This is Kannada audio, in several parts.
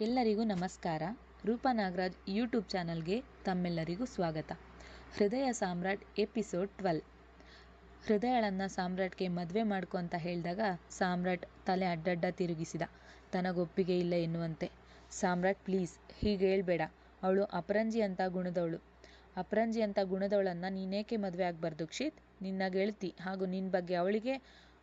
ಎಲ್ಲರಿಗೂ ನಮಸ್ಕಾರ. ರೂಪಾ ನಾಗರಾಜ್ ಯೂಟ್ಯೂಬ್ ಚಾನಲ್ಗೆ ತಮ್ಮೆಲ್ಲರಿಗೂ ಸ್ವಾಗತ. Hrudaya Samrat episode twelve. ಹೃದಯಳನ್ನು ಸಾಮ್ರಾಟ್ಗೆ ಮದುವೆ ಮಾಡ್ಕೊ ಅಂತ ಹೇಳಿದಾಗ ಸಾಮ್ರಾಟ್ ತಲೆ ಅಡ್ಡಡ್ಡ ತಿರುಗಿಸಿದ. ತನಗೊಪ್ಪಿಗೆ ಇಲ್ಲ ಎನ್ನುವಂತೆ. ಸಾಮ್ರಾಟ್, ಪ್ಲೀಸ್, ಹೀಗೆ ಹೇಳ್ಬೇಡ. ಅವಳು ಅಪರಂಜಿ ಅಂತ ಗುಣದವಳು. ಅಪರಂಜಿ ಅಂತ ಗುಣದವಳನ್ನು ನೀನೇಕೆ ಮದುವೆ ಆಗಬಾರ್ದು, ಕ್ಷಿತ್? ನಿನ್ನ ಗೆಳತಿ ಹಾಗೂ ನಿನ್ನ ಬಗ್ಗೆ ಅವಳಿಗೆ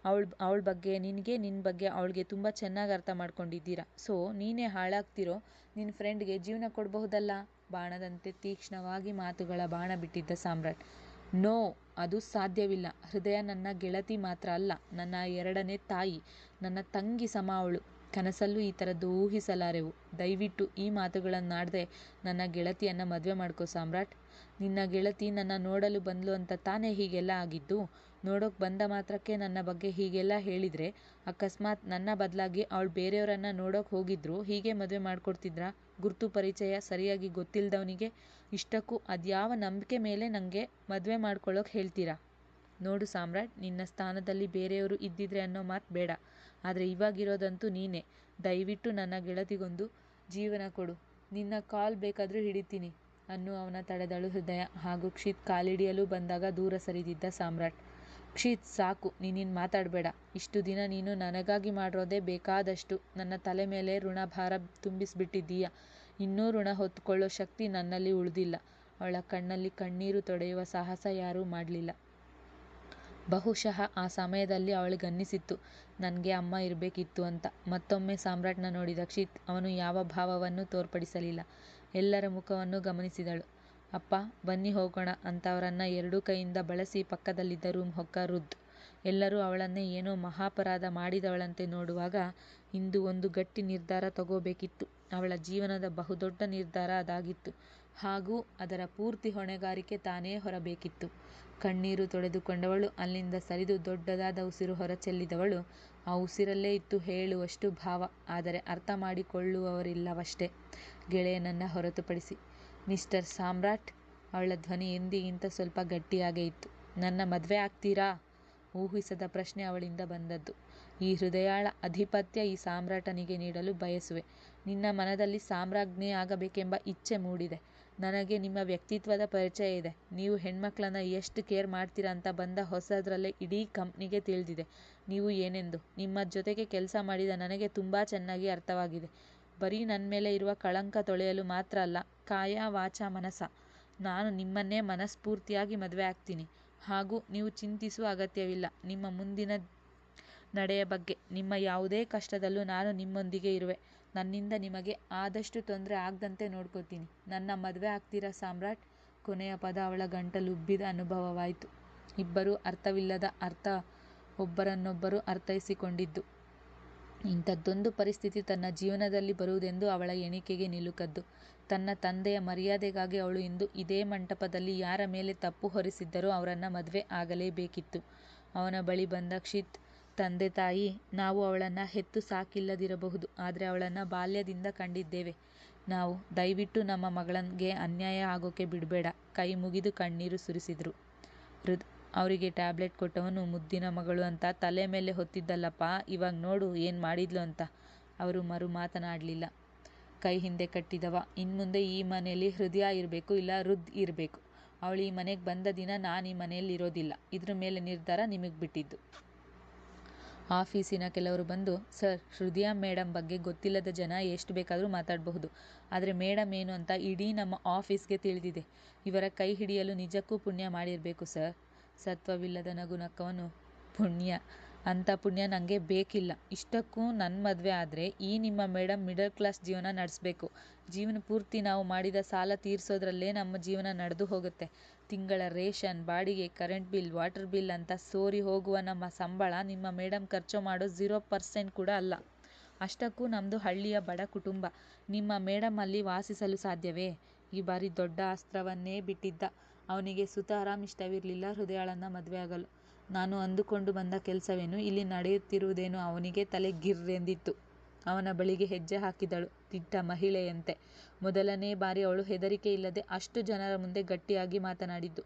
ಅವಳ ಅವಳ ಬಗ್ಗೆ, ನಿನಗೆ ನಿನ್ನ ಬಗ್ಗೆ ಅವಳಿಗೆ ತುಂಬ ಚೆನ್ನಾಗಿ ಅರ್ಥ ಮಾಡ್ಕೊಂಡಿದ್ದೀರಾ. ಸೊ ನೀನೇ ಹಾಳಾಗ್ತಿರೋ ನಿನ್ನ ಫ್ರೆಂಡ್ಗೆ ಜೀವನ ಕೊಡಬಹುದಲ್ಲ? ಬಾಣದಂತೆ ತೀಕ್ಷ್ಣವಾಗಿ ಮಾತುಗಳ ಬಾಣ ಬಿಟ್ಟಿದ್ದ ಸಾಮ್ರಾಟ್. ನೋ ಅದು ಸಾಧ್ಯವಿಲ್ಲ. ಹೃದಯ ನನ್ನ ಗೆಳತಿ ಮಾತ್ರ ಅಲ್ಲ, ನನ್ನ ಎರಡನೇ ತಾಯಿ, ನನ್ನ ತಂಗಿ ಸಮ ಅವಳು. ಕನಸಲ್ಲೂ ಈ ಥರದ್ದು ಊಹಿಸಲಾರೆವು. ದಯವಿಟ್ಟು ಈ ಮಾತುಗಳನ್ನಾಡದೆ ನನ್ನ ಗೆಳತಿಯನ್ನು ಮದುವೆ ಮಾಡ್ಕೋ ಸಾಮ್ರಾಟ್. ನಿನ್ನ ಗೆಳತಿ ನನ್ನ ನೋಡಲು ಬಂದ್ಲು ಅಂತ ತಾನೇ ಹೀಗೆಲ್ಲ ಆಗಿದ್ದು ನೋಡೋಕೆ ಬಂದ ಮಾತ್ರಕ್ಕೆ ನನ್ನ ಬಗ್ಗೆ ಹೀಗೆಲ್ಲ ಹೇಳಿದರೆ, ಅಕಸ್ಮಾತ್ ನನ್ನ ಬದಲಾಗಿ ಅವಳು ಬೇರೆಯವರನ್ನು ನೋಡೋಕೆ ಹೋಗಿದ್ರು, ಹೀಗೆ ಮದುವೆ ಮಾಡಿಕೊಡ್ತಿದ್ರಾ? ಗುರುತು ಪರಿಚಯ ಸರಿಯಾಗಿ ಗೊತ್ತಿಲ್ಲದವನಿಗೆ ಇಷ್ಟಕ್ಕೂ ಅದ್ಯಾವ ನಂಬಿಕೆ ಮೇಲೆ ನನಗೆ ಮದುವೆ ಮಾಡ್ಕೊಳ್ಳೋಕೆ ಹೇಳ್ತೀರಾ? ನೋಡು ಸಾಮ್ರಾಟ್, ನಿನ್ನ ಸ್ಥಾನದಲ್ಲಿ ಬೇರೆಯವರು ಇದ್ದಿದ್ರೆ ಅನ್ನೋ ಮಾತು ಬೇಡ. ಆದರೆ ಇವಾಗಿರೋದಂತೂ ನೀನೇ. ದಯವಿಟ್ಟು ನನ್ನ ಗೆಳತಿಗೊಂದು ಜೀವನ ಕೊಡು. ನಿನ್ನ ಕಾಲ್ ಬೇಕಾದರೂ ಹಿಡಿತೀನಿ, ಅನ್ನು ಅವನ ತಡೆದಳು ಹೃದಯ. ಹಾಗೂ ಕ್ಷಿತ್ ಕಾಲಿಡಿಯಲು ಬಂದಾಗ ದೂರ ಸರಿದಿದ್ದ ಸಾಮ್ರಾಟ್. ಕ್ಷಿತ್ ಸಾಕು, ನೀನಿನ್ ಮಾತಾಡಬೇಡ. ಇಷ್ಟು ದಿನ ನೀನು ನನಗಾಗಿ ಮಾಡಿರೋದೇ ಬೇಕಾದಷ್ಟು. ನನ್ನ ತಲೆ ಮೇಲೆ ಋಣಭಾರ ತುಂಬಿಸಿಬಿಟ್ಟಿದ್ದೀಯ. ಇನ್ನೂ ಋಣ ಹೊತ್ತುಕೊಳ್ಳೋ ಶಕ್ತಿ ನನ್ನಲ್ಲಿ ಉಳಿದಿಲ್ಲ. ಅವಳ ಕಣ್ಣಲ್ಲಿ ಕಣ್ಣೀರು ತೊಡೆಯುವ ಸಾಹಸ ಯಾರೂ ಮಾಡಲಿಲ್ಲ. ಬಹುಶಃ ಆ ಸಮಯದಲ್ಲಿ ಅವಳಿಗನ್ನಿಸಿತ್ತು ನನಗೆ ಅಮ್ಮ ಇರಬೇಕಿತ್ತು ಅಂತ. ಮತ್ತೊಮ್ಮೆ ಸಾಮ್ರಾಟ್ನ ನೋಡಿದ ಕ್ಷಿತ್ ಅವನು ಯಾವ ಭಾವವನ್ನು ತೋರ್ಪಡಿಸಲಿಲ್ಲ. ಎಲ್ಲರ ಮುಖವನ್ನು ಗಮನಿಸಿದಳು. ಅಪ್ಪ, ಬನ್ನಿ ಹೋಗೋಣ ಅಂತ ಅವರನ್ನು ಎರಡೂ ಕೈಯಿಂದ ಬಳಸಿ ಪಕ್ಕದಲ್ಲಿದ್ದ ರೂಮ್ ಹೊಕ್ಕ ರುದ್. ಎಲ್ಲರೂ ಅವಳನ್ನೇ ಏನೋ ಮಹಾಪರಾಧ ಮಾಡಿದವಳಂತೆ ನೋಡುವಾಗ ಇಂದು ಒಂದು ಗಟ್ಟಿ ನಿರ್ಧಾರ ತಗೋಬೇಕಿತ್ತು. ಅವಳ ಜೀವನದ ಬಹುದೊಡ್ಡ ನಿರ್ಧಾರ ಅದಾಗಿತ್ತು. ಹಾಗೂ ಅದರ ಪೂರ್ತಿ ಹೊಣೆಗಾರಿಕೆ ತಾನೇ ಹೊರಬೇಕಿತ್ತು. ಕಣ್ಣೀರು ತೊಳೆದುಕೊಂಡವಳು, ಅಲ್ಲಿಂದ ಸರಿದು ದೊಡ್ಡದಾದ ಉಸಿರು ಹೊರಚೆಲ್ಲಿದವಳು ಉಸಿರಲ್ಲೇ ಇತ್ತು ಹೇಳುವಷ್ಟು ಭಾವ, ಆದರೆ ಅರ್ಥ ಮಾಡಿಕೊಳ್ಳುವವರಿಲ್ಲವಷ್ಟೇ. ಗೆಳೆಯನನ್ನು ಹೊರತುಪಡಿಸಿ. ಮಿಸ್ಟರ್ ಸಾಮ್ರಾಟ್, ಅವಳ ಧ್ವನಿ ಎಂದಿಗಿಂತ ಸ್ವಲ್ಪ ಗಟ್ಟಿಯಾಗೇ ಇತ್ತು. ನನ್ನ ಮದುವೆ ಆಗ್ತೀರಾ? ಊಹಿಸದ ಪ್ರಶ್ನೆ ಅವಳಿಂದ ಬಂದದ್ದು. ಈ ಹೃದಯಾಳ ಅಧಿಪತ್ಯ ಈ ಸಾಮ್ರಾಟನಿಗೆ ನೀಡಲು ಬಯಸುವೆ. ನಿನ್ನ ಮನದಲ್ಲಿ ಸಾಮ್ರಾಜ್ಞಿ ಆಗಬೇಕೆಂಬ ಇಚ್ಛೆ ಮೂಡಿದೆ. ನನಗೆ ನಿಮ್ಮ ವ್ಯಕ್ತಿತ್ವದ ಪರಿಚಯ ಇದೆ. ನೀವು ಹೆಣ್ಮಕ್ಳನ್ನ ಎಷ್ಟು ಕೇರ್ ಮಾಡ್ತೀರ ಅಂತ ಬಂದ ಹೊಸದ್ರಲ್ಲೇ ಇಡೀ ಕಂಪ್ನಿಗೆ ತಿಳಿದಿದೆ. ನೀವು ಏನೆಂದು? ನಿಮ್ಮ ಜೊತೆಗೆ ಕೆಲಸ ಮಾಡಿದ ನನಗೆ ತುಂಬ ಚೆನ್ನಾಗಿ ಅರ್ಥವಾಗಿದೆ. ಬರೀ ನನ್ನ ಮೇಲೆ ಇರುವ ಕಳಂಕ ತೊಳೆಯಲು ಮಾತ್ರ ಅಲ್ಲ, ಕಾಯ ವಾಚ ಮನಸ. ನಾನು ನಿಮ್ಮನ್ನೇ ಮನಸ್ಫೂರ್ತಿಯಾಗಿ ಮದುವೆ ಆಗ್ತೀನಿ. ಹಾಗೂ ನೀವು ಚಿಂತಿಸುವ ಅಗತ್ಯವಿಲ್ಲ. ನಿಮ್ಮ ಮುಂದಿನ ನಡೆಯ ಬಗ್ಗೆ, ನಿಮ್ಮ ಯಾವುದೇ ಕಷ್ಟದಲ್ಲೂ ನಾನು ನಿಮ್ಮೊಂದಿಗೆ ಇರುವೆ. ನನ್ನಿಂದ ನಿಮಗೆ ಆದಷ್ಟು ತೊಂದರೆ ಆಗದಂತೆ ನೋಡ್ಕೋತೀನಿ. ನನ್ನ ಮದುವೆ ಆಗ್ತೀರಾ ಸಾಮ್ರಾಟ್? ಕೊನೆಯ ಪದ ಅವಳ ಗಂಟಲುಬ್ಬಿದ ಅನುಭವವಾಯಿತು. ಇಬ್ಬರೂ ಅರ್ಥವಿಲ್ಲದ ಅರ್ಥ ಒಬ್ಬರನ್ನೊಬ್ಬರು ಅರ್ಥೈಸಿಕೊಂಡಿದ್ದು. ಇಂಥದ್ದೊಂದು ಪರಿಸ್ಥಿತಿ ತನ್ನ ಜೀವನದಲ್ಲಿ ಬರುವುದೆಂದು ಅವಳ ಎಣಿಕೆಗೆ ನಿಲುಕದ್ದು. ತನ್ನ ತಂದೆಯ ಮರ್ಯಾದೆಗಾಗಿ ಅವಳು ಇಂದು ಇದೇ ಮಂಟಪದಲ್ಲಿ ಯಾರ ಮೇಲೆ ತಪ್ಪು ಹೊರಿಸಿದ್ದರೋ ಅವರನ್ನು ಮದುವೆ ಆಗಲೇಬೇಕಿತ್ತು. ಅವನ ಬಳಿ ಬಂದ ಕ್ಷಿತ್ ತಂದೆ ತಾಯಿ ನಾವು ಅವಳನ್ನು ಹೆತ್ತು ಸಾಕಿಲ್ಲದಿರಬಹುದು, ಆದರೆ ಅವಳನ್ನು ಬಾಲ್ಯದಿಂದ ಕಂಡಿದ್ದೇವೆ. ನಾವು, ದಯವಿಟ್ಟು ನಮ್ಮ ಮಗಳಿಗೆ ಅನ್ಯಾಯ ಆಗೋಕೆ ಬಿಡಬೇಡ, ಕೈ ಮುಗಿದು ಕಣ್ಣೀರು ಸುರಿಸಿದ್ರು. ಹೃದ್, ಅವರಿಗೆ ಟ್ಯಾಬ್ಲೆಟ್ ಕೊಟ್ಟವನು ಮುದ್ದಿನ ಮಗಳು ಅಂತ ತಲೆ ಮೇಲೆ ಹೊತ್ತಿದ್ದಲ್ಲಪ್ಪ, ಇವಾಗ ನೋಡು ಏನು ಮಾಡಿದ್ಲು ಅಂತ. ಅವರು ಮರು ಮಾತನಾಡಲಿಲ್ಲ. ಕೈ ಹಿಂದೆ ಕಟ್ಟಿದವ, ಇನ್ಮುಂದೆ ಈ ಮನೆಯಲ್ಲಿ ಹೃದಯ ಇರಬೇಕು, ಇಲ್ಲ ರುದ್ ಇರಬೇಕು. ಅವಳು ಈ ಮನೆಗೆ ಬಂದ ದಿನ ನಾನು ಈ ಮನೆಯಲ್ಲಿ ಇರೋದಿಲ್ಲ ಇದ್ರ ಮೇಲೆ ನಿರ್ಧಾರ ನಿಮಗೆ ಬಿಟ್ಟಿದ್ದು. ಆಫೀಸಿನ ಕೆಲವರು ಬಂದು, ಸರ್, ಹೃದಯ ಮೇಡಮ್ ಬಗ್ಗೆ ಗೊತ್ತಿಲ್ಲದ ಜನ ಎಷ್ಟು ಬೇಕಾದರೂ ಮಾತಾಡಬಹುದು. ಆದರೆ ಮೇಡಮ್ ಏನು ಅಂತ ಇಡೀ ನಮ್ಮ ಆಫೀಸ್ಗೆ ತಿಳಿದಿದೆ. ಇವರ ಕೈ ಹಿಡಿಯಲು ನಿಜಕ್ಕೂ ಪುಣ್ಯ ಮಾಡಿರಬೇಕು, ಸರ್. ಸತ್ವವಿಲ್ಲದ ನಗು ನಕ್ಕವನು ಪುಣ್ಯ. ಅಂಥ ಪುಣ್ಯ ನನಗೆ ಬೇಕಿಲ್ಲ. ಇಷ್ಟಕ್ಕೂ ನನ್ನ ಮದುವೆ ಆದರೆ ಈ ನಿಮ್ಮ ಮೇಡಮ್ ಮಿಡಲ್ ಕ್ಲಾಸ್ ಜೀವನ ನಡೆಸಬೇಕು. ಜೀವನ ಪೂರ್ತಿ ನಾವು ಮಾಡಿದ ಸಾಲ ತೀರಿಸೋದ್ರಲ್ಲೇ ನಮ್ಮ ಜೀವನ ನಡೆದು ಹೋಗುತ್ತೆ. ತಿಂಗಳ ರೇಷನ್, ಬಾಡಿಗೆ, ಕರೆಂಟ್ ಬಿಲ್, ವಾಟರ್ ಬಿಲ್ ಅಂತ ಸೋರಿ ಹೋಗುವ ನಮ್ಮ ಸಂಬಳ ನಿಮ್ಮ ಮೇಡಮ್ ಖರ್ಚು ಮಾಡೋ ಝೀರೋ ಪರ್ಸೆಂಟ್ ಕೂಡ ಅಲ್ಲ. ಅಷ್ಟಕ್ಕೂ ನಮ್ಮದು ಹಳ್ಳಿಯ ಬಡ ಕುಟುಂಬ. ನಿಮ್ಮ ಮೇಡಮ್ ಅಲ್ಲಿ ವಾಸಿಸಲು ಸಾಧ್ಯವೇ? ಈ ಬಾರಿ ದೊಡ್ಡ ಅಸ್ತ್ರವನ್ನೇ ಬಿಟ್ಟಿದ್ದ. ಅವನಿಗೆ ಸುತಾರಾಮ್ ಇಷ್ಟವಿರಲಿಲ್ಲ ಹೃದಯಾಳನ್ನು ಮದುವೆಯಾಗಲು ನಾನು ಅಂದುಕೊಂಡು ಬಂದ ಕೆಲಸವೇನು? ಇಲ್ಲಿ ನಡೆಯುತ್ತಿರುವುದೇನು? ಅವನಿಗೆ ತಲೆ ಗಿರ್ರೆಂದಿತ್ತು. ಅವನ ಬಳಿಗೆ ಹೆಜ್ಜೆ ಹಾಕಿದಳು ದಿಟ್ಟ ಮಹಿಳೆಯಂತೆ. ಮೊದಲನೇ ಬಾರಿ ಅವಳು ಹೆದರಿಕೆ ಇಲ್ಲದೆ ಅಷ್ಟು ಜನರ ಮುಂದೆ ಗಟ್ಟಿಯಾಗಿ ಮಾತನಾಡಿದ್ದು.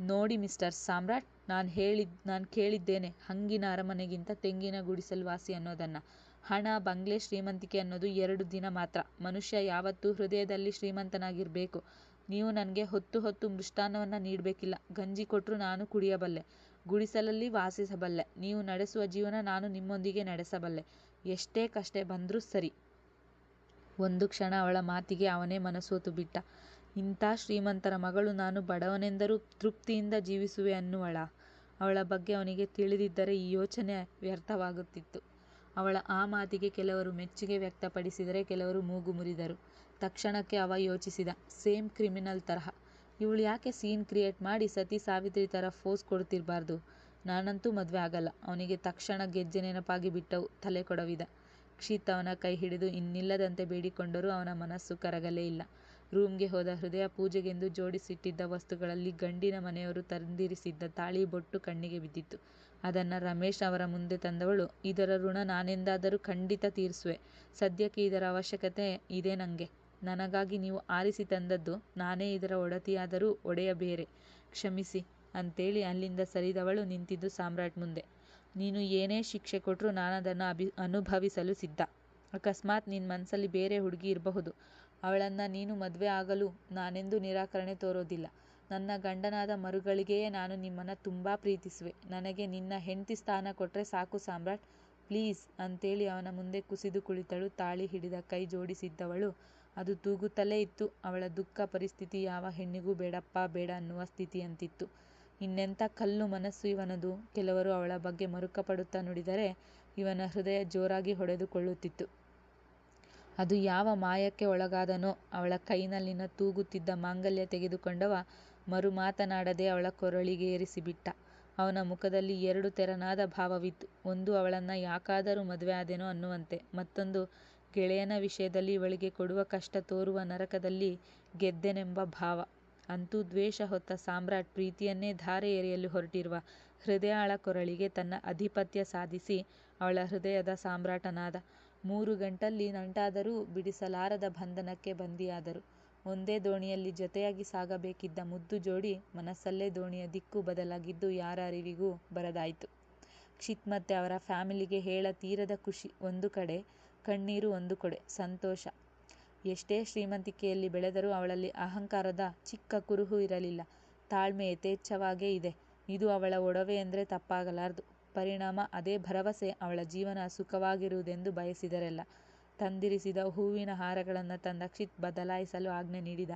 ನೋಡಿ ಮಿಸ್ಟರ್ ಸಾಮ್ರಾಟ್, ನಾನು ಹೇಳಿದ್ ನಾನು ಕೇಳಿದ್ದೇನೆ, ಹಂಗಿನ ಅರಮನೆಗಿಂತ ತೆಂಗಿನ ಗುಡಿಸಲು ವಾಸಿ ಅನ್ನೋದನ್ನು. ಹಣ, ಬಂಗ್ಲೆ, ಶ್ರೀಮಂತಿಕೆ ಅನ್ನೋದು ಎರಡು ದಿನ ಮಾತ್ರ. ಮನುಷ್ಯ ಯಾವತ್ತೂ ಹೃದಯದಲ್ಲಿ ಶ್ರೀಮಂತನಾಗಿರ್ಬೇಕು. ನೀವು ನನಗೆ ಹೊತ್ತು ಹೊತ್ತು ಮೃಷ್ಟಾನ್ನವನ್ನ ನೀಡ್ಬೇಕಿಲ್ಲ. ಗಂಜಿ ಕೊಟ್ರೂ ನಾನು ಕುಡಿಯಬಲ್ಲೆ. ಗುಡಿಸಲಲ್ಲಿ ವಾಸಿಸಬಲ್ಲೆ. ನೀವು ನಡೆಸುವ ಜೀವನ ನಾನು ನಿಮ್ಮೊಂದಿಗೆ ನಡೆಸಬಲ್ಲೆ. ಎಷ್ಟೇ ಕಷ್ಟ ಬಂದ್ರೂ ಸರಿ. ಒಂದು ಕ್ಷಣ ಅವಳ ಮಾತಿಗೆ ಅವನೇ ಮನಸೋತು ಬಿಟ್ಟ. ಇಂಥ ಶ್ರೀಮಂತರ ಮಗಳು ನಾನು ಬಡವನೆಂದರೂ ತೃಪ್ತಿಯಿಂದ ಜೀವಿಸುವೆ ಅನ್ನುವಳ. ಅವಳ ಬಗ್ಗೆ ಅವನಿಗೆ ತಿಳಿದಿದ್ದರೆ ಈ ಯೋಚನೆ ವ್ಯರ್ಥವಾಗುತ್ತಿತ್ತು. ಅವಳ ಆ ಮಾತಿಗೆ ಕೆಲವರು ಮೆಚ್ಚುಗೆ ವ್ಯಕ್ತಪಡಿಸಿದರೆ ಕೆಲವರು ಮೂಗು ಮುರಿದರು. ತಕ್ಷಣಕ್ಕೆ ಅವ ಯೋಚಿಸಿದ, ಸೇಮ್ ಕ್ರಿಮಿನಲ್ ತರಹ. ಇವಳು ಯಾಕೆ ಸೀನ್ ಕ್ರಿಯೇಟ್ ಮಾಡಿ ಸತಿ ಸಾವಿತ್ರಿ ಥರ ಫೋಸ್ ಕೊಡ್ತಿರಬಾರ್ದು? ನಾನಂತೂ ಮದುವೆ ಆಗಲ್ಲ. ಅವನಿಗೆ ತಕ್ಷಣ ಗೆಜ್ಜೆ ನೆನಪಾಗಿ ಬಿಟ್ಟವು, ತಲೆ ಕೊಡವಿದ. ಕ್ಷಿತ್ ಅವನ ಕೈ ಹಿಡಿದು ಇನ್ನಿಲ್ಲದಂತೆ ಬೇಡಿಕೊಂಡರೂ ಅವನ ಮನಸ್ಸು ಕರಗಲೇ ಇಲ್ಲ. ರೂಮ್ಗೆ ಹೋದ ಹೃದಯ ಪೂಜೆಗೆಂದು ಜೋಡಿಸಿಟ್ಟಿದ್ದ ವಸ್ತುಗಳಲ್ಲಿ ಗಂಡಿನ ಮನೆಯವರು ತಂದಿರಿಸಿದ್ದ ತಾಳಿ ಬೊಟ್ಟು ಕಣ್ಣಿಗೆ ಬಿದ್ದಿತ್ತು. ಅದನ್ನ ರಮೇಶ್ ಅವರ ಮುಂದೆ ತಂದವಳು, ಇದರ ಋಣ ನಾನೆಂದಾದರೂ ಖಂಡಿತ ತೀರಿಸುವೆ. ಸದ್ಯಕ್ಕೆ ಇದರ ಅವಶ್ಯಕತೆ ಇದೆ ನಂಗೆ. ನನಗಾಗಿ ನೀವು ಆರಿಸಿ ತಂದದ್ದು ನಾನೇ ಇದರ ಒಡತಿಯಾದರೂ ಒಡೆಯ ಬೇರೆ ಕ್ಷಮಿಸಿ, ಅಂತೇಳಿ ಅಲ್ಲಿಂದ ಸರಿದವಳು ನಿಂತಿದ್ದು ಸಾಮ್ರಾಟ್ ಮುಂದೆ. ನೀನು ಏನೇ ಶಿಕ್ಷೆ ಕೊಟ್ರೂ ನಾನದನ್ನು ಅಭಿ, ಅನುಭವಿಸಲು ಸಿದ್ಧ. ಅಕಸ್ಮಾತ್ ನಿನ್ನ ಮನಸ್ಸಲ್ಲಿ ಬೇರೆ ಹುಡುಗಿ ಇರಬಹುದು. ಅವಳನ್ನ ನೀನು ಮದುವೆ ಆಗಲು ನಾನೆಂದು ನಿರಾಕರಣೆ ತೋರೋದಿಲ್ಲ. ನನ್ನ ಗಂಡನಾದ ಮರುಗಳಿಗೆಯೇ ನಾನು ನಿಮ್ಮನ್ನ ತುಂಬಾ ಪ್ರೀತಿಸುವೆ. ನನಗೆ ನಿನ್ನ ಹೆಂಡತಿ ಸ್ಥಾನ ಕೊಟ್ರೆ ಸಾಕು ಸಾಮ್ರಾಟ್. ಪ್ಲೀಸ್, ಅಂತೇಳಿ ಅವನ ಮುಂದೆ ಕುಸಿದು ಕುಳಿತಳು ತಾಳಿ ಹಿಡಿದ ಕೈ ಜೋಡಿಸಿದ್ದವಳು ಅದು ತೂಗುತ್ತಲೇ ಇತ್ತು. ಅವಳ ದುಃಖ ಪರಿಸ್ಥಿತಿ ಯಾವ ಹೆಣ್ಣಿಗೂ ಬೇಡಪ್ಪ, ಬೇಡ ಅನ್ನುವ ಸ್ಥಿತಿಯಂತಿತ್ತು. ಇನ್ನೆಂಥ ಕಲ್ಲು ಮನಸ್ಸು ಇವನದು. ಕೆಲವರು ಅವಳ ಬಗ್ಗೆ ಮರುಕಪಡುತ್ತಾ ನುಡಿದರೆ ಇವನ ಹೃದಯ ಜೋರಾಗಿ ಹೊಡೆದುಕೊಳ್ಳುತ್ತಿತ್ತು. ಅದು ಯಾವ ಮಾಯಕ್ಕೆ ಒಳಗಾದನೋ, ಅವಳ ಕೈನಲ್ಲಿನ ತೂಗುತ್ತಿದ್ದ ಮಾಂಗಲ್ಯ ತೆಗೆದುಕೊಂಡವ ಮರು ಮಾತನಾಡದೆ ಅವಳ ಕೊರಳಿಗೆ ಏರಿಸಿಬಿಟ್ಟ. ಅವನ ಮುಖದಲ್ಲಿ ಎರಡು ತೆರನಾದ ಭಾವವಿತ್ತು. ಒಂದು ಅವಳನ್ನ ಯಾಕಾದರೂ ಮದುವೆ ಆದೆನೋ ಅನ್ನುವಂತೆ, ಮತ್ತೊಂದು ಗೆಳೆಯನ ವಿಷಯದಲ್ಲಿ ಇವಳಿಗೆ ಕೊಡುವ ಕಷ್ಟ ತೋರುವ ನರಕದಲ್ಲಿ ಗೆದ್ದೆನೆಂಬ ಭಾವ. ಅಂತೂ ದ್ವೇಷ ಹೊತ್ತ ಸಾಮ್ರಾಟ್ ಪ್ರೀತಿಯನ್ನೇ ಧಾರೆ ಎರೆಯಲು ಹೊರಟಿರುವ ಹೃದಯಾಳ ಕೊರಳಿಗೆ ತನ್ನ ಅಧಿಪತ್ಯ ಸಾಧಿಸಿ ಅವಳ ಹೃದಯದ ಸಾಮ್ರಾಟನಾದ. ಮೂರು ಗಂಟಲ್ಲಿ ನಂಟಾದರೂ ಬಿಡಿಸಲಾರದ ಬಂಧನಕ್ಕೆ ಬಂದಿಯಾದರು. ಒಂದೇ ದೋಣಿಯಲ್ಲಿ ಜೊತೆಯಾಗಿ ಸಾಗಬೇಕಿದ್ದ ಮುದ್ದು ಜೋಡಿ ಮನಸ್ಸಲ್ಲೇ ದೋಣಿಯ ದಿಕ್ಕು ಬದಲಾಗಿದ್ದು ಯಾರ ಅರಿವಿಗೂ ಬರದಾಯ್ತು. ಕ್ಷಿತ್ ಮತ್ತೆ ಅವರ ಫ್ಯಾಮಿಲಿಗೆ ಹೇಳ ತೀರದ ಖುಷಿ ಒಂದು ಕಡೆ ಕಣ್ಣೀರು ಒಂದು ಕಡೆ. ಸಂತೋಷ. ಎಷ್ಟೇ ಶ್ರೀಮಂತಿಕೆಯಲ್ಲಿ ಬೆಳೆದರೂ ಅವಳಲ್ಲಿ ಅಹಂಕಾರದ ಚಿಕ್ಕ ಕುರುಹು ಇರಲಿಲ್ಲ. ತಾಳ್ಮೆ ಯಥೇಚ್ಛವಾಗೇ ಇದೆ. ಇದು ಅವಳ ಒಡವೆ ಎಂದ್ರೆ ತಪ್ಪಾಗಲಾರದು. ಪರಿಣಾಮ ಅದೇ ಭರವಸೆ ಅವಳ ಜೀವನ ಸುಖವಾಗಿರುವುದೆಂದು ಬಯಸಿದರೆಲ್ಲ. ತಂದಿರಿಸಿದ ಹೂವಿನ ಹಾರಗಳನ್ನು ತಂದ ಕ್ಷಿತ್ ಬದಲಾಯಿಸಲು ಆಜ್ಞೆ ನೀಡಿದ.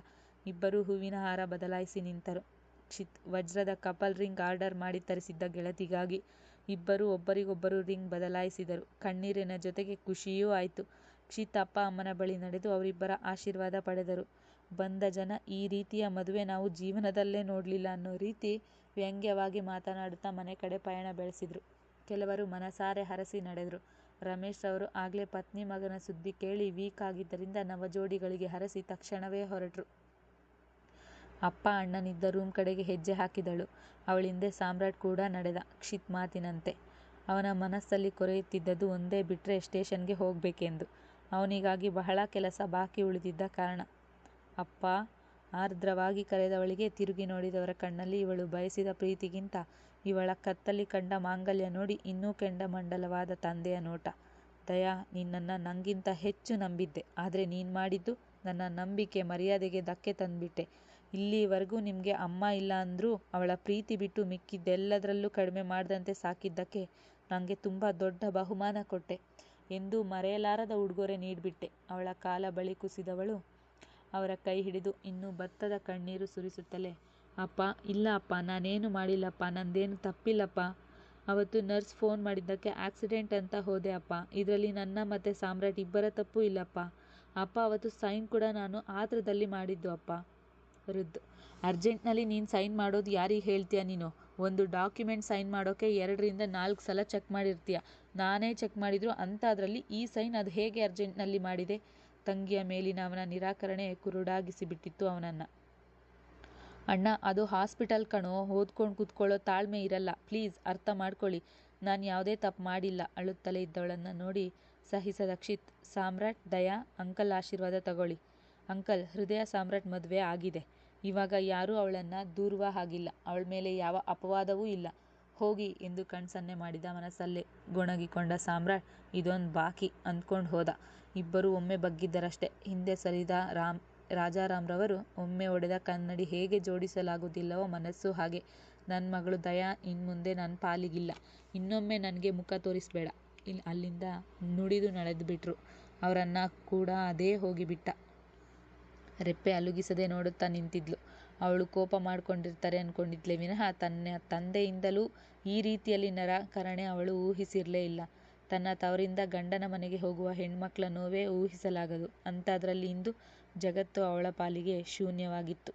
ಇಬ್ಬರೂ ಹೂವಿನ ಹಾರ ಬದಲಾಯಿಸಿ ನಿಂತರು. ಕ್ಷಿತ್ ವಜ್ರದ ಕಪಲ್ ರಿಂಗ್ ಆರ್ಡರ್ ಮಾಡಿ ತರಿಸಿದ್ದ ಗೆಳತಿಗಾಗಿ ಇಬ್ಬರೂ ಒಬ್ಬರಿಗೊಬ್ಬರು ರಿಂಗ್ ಬದಲಾಯಿಸಿದರು. ಕಣ್ಣೀರಿನ ಜೊತೆಗೆ ಖುಷಿಯೂ ಆಯಿತು. ಕ್ಷಿತ್ ಅಪ್ಪ ಅಮ್ಮನ ಬಳಿ ನಡೆದು ಅವರಿಬ್ಬರ ಆಶೀರ್ವಾದ ಪಡೆದರು. ಬಂದ ಜನ, ಈ ರೀತಿಯ ಮದುವೆ ನಾವು ಜೀವನದಲ್ಲೇ ನೋಡಲಿಲ್ಲ ಅನ್ನೋ ರೀತಿ ವ್ಯಂಗ್ಯವಾಗಿ ಮಾತನಾಡುತ್ತಾ ಮನೆ ಕಡೆ ಪಯಣ ಬೆಳೆಸಿದ್ರು. ಕೆಲವರು ಮನಸಾರೆ ಹರಸಿ ನಡೆದ್ರು. ರಮೇಶ್ ಅವರು ಆಗ್ಲೇ ಪತ್ನಿ ಮಗನ ಸುದ್ದಿ ಕೇಳಿ ವೀಕ್ ಆಗಿದ್ದರಿಂದ ನವಜೋಡಿಗಳಿಗೆ ಹರಸಿ ತಕ್ಷಣವೇ ಹೊರಟ್ರು. ಅಪ್ಪ ಅಣ್ಣನಿದ್ದ ರೂಮ್ ಕಡೆಗೆ ಹೆಜ್ಜೆ ಹಾಕಿದಳು. ಅವಳಿಂದೆ ಸಾಮ್ರಾಟ್ ಕೂಡ ನಡೆದ ಕ್ಷಿತ್ ಮಾತಿನಂತೆ. ಅವನ ಮನಸ್ಸಲ್ಲಿ ಕೊರೆಯುತ್ತಿದ್ದದ್ದು ಒಂದೇ ಬಿಟ್ರೆ ಸ್ಟೇಷನ್ಗೆ ಹೋಗ್ಬೇಕೆಂದು. ಅವನಿಗಾಗಿ ಬಹಳ ಕೆಲಸ ಬಾಕಿ ಉಳಿದಿದ್ದ ಕಾರಣ. ಅಪ್ಪ ಆರ್ದ್ರವಾಗಿ ಕರೆದವಳಿಗೆ ತಿರುಗಿ ನೋಡಿದವರ ಕಣ್ಣಲ್ಲಿ ಇವಳು ಬಯಸಿದ ಪ್ರೀತಿಗಿಂತ ಇವಳ ಕತ್ತಲ್ಲಿ ಕಂಡ ಮಾಂಗಲ್ಯ ನೋಡಿ ಇನ್ನೂ ಕೆಂಡಮಂಡಲವಾದ ತಂದೆಯ ನೋಟ. ದಯಾ, ನಿನ್ನನ್ನ ನಂಗಿಂತ ಹೆಚ್ಚು ನಂಬಿದ್ದೆ. ಆದ್ರೆ ನೀನ್ ಮಾಡಿದ್ದು ನನ್ನ ನಂಬಿಕೆ ಮರ್ಯಾದೆಗೆ ಧಕ್ಕೆ ತಂದ್ಬಿಟ್ಟೆ. ಇಲ್ಲಿವರೆಗೂ ನಿಮಗೆ ಅಮ್ಮ ಇಲ್ಲ ಅಂದರೂ ಅವಳ ಪ್ರೀತಿ ಬಿಟ್ಟು ಮಿಕ್ಕಿದ್ದೆಲ್ಲದರಲ್ಲೂ ಕಡಿಮೆ ಮಾಡಿದಂತೆ ಸಾಕಿದ್ದಕ್ಕೆ ನನಗೆ ತುಂಬ ದೊಡ್ಡ ಬಹುಮಾನ ಕೊಟ್ಟೆ. ಎಂದು ಮರೆಯಲಾರದ ಉಡುಗೊರೆ ನೀಡಿಬಿಟ್ಟೆ. ಅವಳ ಕಾಲ ಬಳಿ ಕುಸಿದವಳು ಅವರ ಕೈ ಹಿಡಿದು ಇನ್ನೂ ಬತ್ತದ ಕಣ್ಣೀರು ಸುರಿಸುತ್ತಲೇ, ಅಪ್ಪ, ಇಲ್ಲ ಅಪ್ಪ, ನಾನೇನು ಮಾಡಿಲ್ಲಪ್ಪ, ನಂದೇನು ತಪ್ಪಿಲ್ಲಪ್ಪ. ಅವತ್ತು ನರ್ಸ್ ಫೋನ್ ಮಾಡಿದ್ದಕ್ಕೆ ಆಕ್ಸಿಡೆಂಟ್ ಅಂತ ಹೋದೆ ಅಪ್ಪ. ಇದರಲ್ಲಿ ನನ್ನ ಮತ್ತೆ ಸಾಮ್ರಾಟ್ ಇಬ್ಬರ ತಪ್ಪು ಇಲ್ಲಪ್ಪ. ಅಪ್ಪ, ಅವತ್ತು ಸೈನ್ ಕೂಡ ನಾನು ಆತ್ರದಲ್ಲಿ ಮಾಡಿದ್ದು ಅಪ್ಪ. ರುದ್. ಅರ್ಜೆಂಟ್ನಲ್ಲಿ ನೀನು ಸೈನ್ ಮಾಡೋದು ಯಾರಿಗೆ ಹೇಳ್ತೀಯ ನೀನು? ಒಂದು ಡಾಕ್ಯುಮೆಂಟ್ ಸೈನ್ ಮಾಡೋಕೆ ಎರಡರಿಂದ ನಾಲ್ಕು ಸಲ ಚೆಕ್ ಮಾಡಿರ್ತೀಯ? ನಾನೇ ಚೆಕ್ ಮಾಡಿದ್ರು ಅಂಥದ್ರಲ್ಲಿ ಈ ಸೈನ್ ಅದು ಹೇಗೆ ಅರ್ಜೆಂಟ್ನಲ್ಲಿ ಮಾಡಿದೆ? ತಂಗಿಯ ಮೇಲಿನ ಅವನ ನಿರಾಕರಣೆ ಕುರುಡಾಗಿಸಿಬಿಟ್ಟಿತ್ತು ಅವನನ್ನ. ಅಣ್ಣ, ಅದು ಹಾಸ್ಪಿಟಲ್ ಕಣೋ, ಓದ್ಕೊಂಡು ಕೂತ್ಕೊಳ್ಳೋ ತಾಳ್ಮೆ ಇರಲ್ಲ. ಪ್ಲೀಸ್, ಅರ್ಥ ಮಾಡ್ಕೊಳ್ಳಿ. ನಾನು ಯಾವುದೇ ತಪ್ಪು ಮಾಡಿಲ್ಲ, ಅಳುತ್ತಲೇ ಇದ್ದವಳನ್ನು ನೋಡಿ ಸಹಿಸದಕ್ಷಿತ್ ಸಾಮ್ರಾಟ್, ದಯಾ, ಅಂಕಲ್ ಆಶೀರ್ವಾದ ತಗೊಳ್ಳಿ. ಅಂಕಲ್, ಹೃದಯ ಸಾಮ್ರಾಟ್ ಮದುವೆ ಆಗಿದೆ ಇವಾಗ ಯಾರೂ ಅವಳನ್ನ ದೂರುವ ಹಾಗಿಲ್ಲ ಅವಳ ಮೇಲೆ ಯಾವ ಅಪವಾದವೂ ಇಲ್ಲ ಹೋಗಿ ಎಂದು ಕಣ್ಸನ್ನೆ ಮಾಡಿದ. ಮನಸ್ಸಲ್ಲೇ ಗೊಣಗಿಕೊಂಡ ಸಾಮ್ರಾಟ್, ಇದೊಂದ್ ಬಾಕಿ ಅಂದ್ಕೊಂಡು ಹೋದ. ಇಬ್ಬರೂ ಒಮ್ಮೆ ಬಗ್ಗಿದ್ದರಷ್ಟೇ. ಹಿಂದೆ ಸರಿದ ರಾಜಾರಾಮ್ರವರು ಒಮ್ಮೆ ಒಡೆದ ಕನ್ನಡಿ ಹೇಗೆ ಜೋಡಿಸಲಾಗುವುದಿಲ್ಲವೋ ಮನಸ್ಸು ಹಾಗೆ. ನನ್ನ ಮಗಳು ದಯಾ, ಇನ್ಮುಂದೆ ನನ್ನ ಪಾಲಿಗಿಲ್ಲ. ಇನ್ನೊಮ್ಮೆ ನನಗೆ ಮುಖ ತೋರಿಸ್ಬೇಡ. ಅಲ್ಲಿಂದ ನುಡಿದು ನಡೆದ್ಬಿಟ್ರು. ಅವರನ್ನು ಕೂಡ ಅದೇ ಹೋಗಿಬಿಟ್ಟ. ರೆಪ್ಪೆ ಅಲುಗಿಸದೆ ನೋಡುತ್ತಾ ನಿಂತಿದ್ಲು. ಅವಳು ಕೋಪ ಮಾಡ್ಕೊಂಡಿರ್ತಾರೆ ಅನ್ಕೊಂಡಿದ್ಲೇ ವಿನಃ ತನ್ನ ತಂದೆಯಿಂದಲೂ ಈ ರೀತಿಯಲ್ಲಿ ನಿರಾಕರಣೆ ಅವಳು ಊಹಿಸಿರ್ಲೇ ಇಲ್ಲ. ತನ್ನ ತವರಿಂದ ಗಂಡನ ಮನೆಗೆ ಹೋಗುವ ಹೆಣ್ಮಕ್ಳ ನೋವೇ ಊಹಿಸಲಾಗದು. ಅಂಥಾದ್ರಲ್ಲಿ ಇಂದು ಜಗತ್ತು ಅವಳ ಪಾಲಿಗೆ ಶೂನ್ಯವಾಗಿತ್ತು.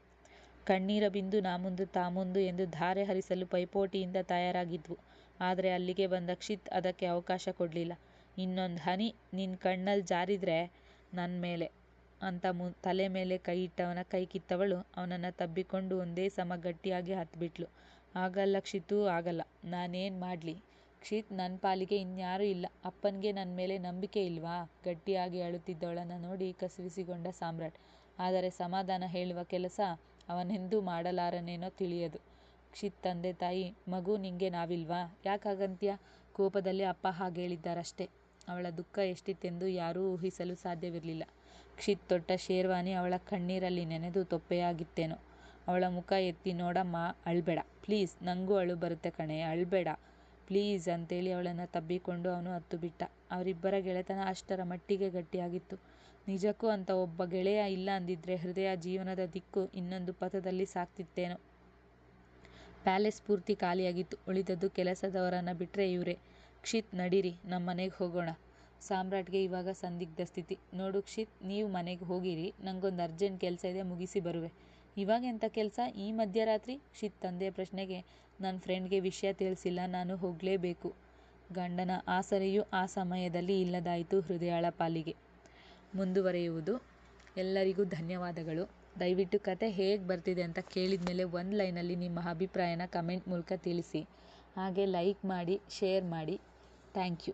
ಕಣ್ಣೀರ ಬಿಂದು ನಾಮುಂದು ತಾಮುಂದು ಎಂದು ಧಾರೆ ಹರಿಸಲು ಪೈಪೋಟಿಯಿಂದ ತಯಾರಾಗಿದ್ವು. ಆದರೆ ಅಲ್ಲಿಗೆ ಬಂದ ಕ್ಷಿತ್ ಅದಕ್ಕೆ ಅವಕಾಶ ಕೊಡಲಿಲ್ಲ ಇನ್ನೊಂದು ಹನಿ ನಿನ್ನ ಕಣ್ಣಲ್ಲಿ ಜಾರಿದ್ರೆ ನನ್ನ ಮೇಲೆ ಅಂತ ತಲೆ ಮೇಲೆ ಕೈ ಇಟ್ಟವನ, ಕೈ ಕಿತ್ತವಳು ಅವನನ್ನ ತಬ್ಬಿಕೊಂಡು ಒಂದೇ ಸಮ ಗಟ್ಟಿಯಾಗಿ ಹತ್ಬಿಟ್ಲು. ಆಗಲ್ಲ ಕ್ಷಿತೂ, ಆಗಲ್ಲ. ನಾನೇನ್ ಮಾಡ್ಲಿ ಕ್ಷಿತ್ ನನ್ ಪಾಲಿಗೆ ಇನ್ಯಾರೂ ಇಲ್ಲ. ಅಪ್ಪನ್ಗೆ ನನ್ನ ಮೇಲೆ ನಂಬಿಕೆ ಇಲ್ವಾ ಗಟ್ಟಿಯಾಗಿ ಅಳುತ್ತಿದ್ದವಳನ್ನ ನೋಡಿ ಕಸಿವಿಸಿಗೊಂಡ ಸಾಮ್ರಾಟ್. ಆದರೆ ಸಮಾಧಾನ ಹೇಳುವ ಕೆಲಸ ಅವನೆಂದೂ ಮಾಡಲಾರನೇನೋ ತಿಳಿಯದು. ಕ್ಷಿತ್ ತಂದೆ ತಾಯಿ, ಮಗು ನಿಂಗೆ ನಾವಿಲ್ವಾ ಯಾಕ್ ಹಾಗಂತ್ಯ ಕೋಪದಲ್ಲಿ ಅಪ್ಪ ಹಾಗೇಳಿದ್ದಾರಷ್ಟೆ. ಅವಳ ದುಃಖ ಎಷ್ಟಿತ್ತೆಂದು ಯಾರೂ ಊಹಿಸಲು ಸಾಧ್ಯವಿರ್ಲಿಲ್ಲ. ಕ್ಷಿತ್ ತೊಟ್ಟ ಶೇರ್ವಾನಿ ಅವಳ ಕಣ್ಣೀರಲ್ಲಿ ನೆನೆದು ತೊಪ್ಪೆಯಾಗಿತ್ತೇನೋ. ಅವಳ ಮುಖ ಎತ್ತಿ ನೋಡಮ್ಮ ಅಳ್ಬೇಡ ಪ್ಲೀಸ್, ನಂಗೂ ಅಳು ಬರುತ್ತೆ ಕಣೇ, ಅಳ್ಬೇಡ ಪ್ಲೀಸ್ ಅಂತೇಳಿ ಅವಳನ್ನ ತಬ್ಬಿಕೊಂಡು ಅವನೂ ಅತ್ತುಬಿಟ್ಟ. ಅವರಿಬ್ಬರ ಗೆಳೆತನ ಅಷ್ಟರ ಮಟ್ಟಿಗೆ ಗಟ್ಟಿಯಾಗಿತ್ತು. ನಿಜಕ್ಕೂ ಅಂತ ಒಬ್ಬ ಗೆಳೆಯ ಇಲ್ಲ ಅಂದಿದ್ರೆ ಹೃದಯ ಜೀವನದ ದಿಕ್ಕು ಇನ್ನೊಂದು ಪಥದಲ್ಲಿ ಸಾಗ್ತಿತ್ತೇನೋ. ಪ್ಯಾಲೇಸ್ ಪೂರ್ತಿ ಖಾಲಿಯಾಗಿತ್ತು. ಉಳಿದದ್ದು ಕೆಲಸದವರನ್ನ ಬಿಟ್ರೆ ಇವ್ರೇ. ಕ್ಷಿತ್, ನಡೀರಿ, ನಮ್ಮನೆಗ್ ಹೋಗೋಣ. ಸಾಮ್ರಾಟ್ಗೆ ಇವಾಗ ಸಂದಿಗ್ಧ ಸ್ಥಿತಿ. ನೋಡು ಕ್ಷಿತ್, ನೀವು ಮನೆಗೆ ಹೋಗಿರಿ, ನಂಗೊಂದು ಅರ್ಜೆಂಟ್ ಕೆಲಸ ಇದೆ, ಮುಗಿಸಿ ಬರುವೆ. ಇವಾಗೆಂಥ ಕೆಲಸ ಈ ಮಧ್ಯರಾತ್ರಿ ಕ್ಷಿತ್ ತಂದೆಯ ಪ್ರಶ್ನೆಗೆ ನನ್ನ ಫ್ರೆಂಡ್ಗೆ ವಿಷಯ ತಿಳಿಸಿಲ್ಲ, ನಾನು ಹೋಗಲೇಬೇಕು ಗಂಡನ ಆಸರೆಯೂ ಆ ಸಮಯದಲ್ಲಿ ಇಲ್ಲದಾಯಿತು ಹೃದಯಾಳ ಪಾಲಿಗೆ. ಮುಂದುವರೆಯುವುದು ಎಲ್ಲರಿಗೂ ಧನ್ಯವಾದಗಳು. ದಯವಿಟ್ಟು ಕಥೆ ಹೇಗೆ ಬರ್ತಿದೆ ಅಂತ ಕೇಳಿದ ಮೇಲೆ ಒಂದು ಲೈನಲ್ಲಿ ನಿಮ್ಮ ಅಭಿಪ್ರಾಯನ ಕಮೆಂಟ್ ಮೂಲಕ ತಿಳಿಸಿ. ಹಾಗೆ ಲೈಕ್ ಮಾಡಿ, ಶೇರ್ ಮಾಡಿ ಥ್ಯಾಂಕ್ಯೂ.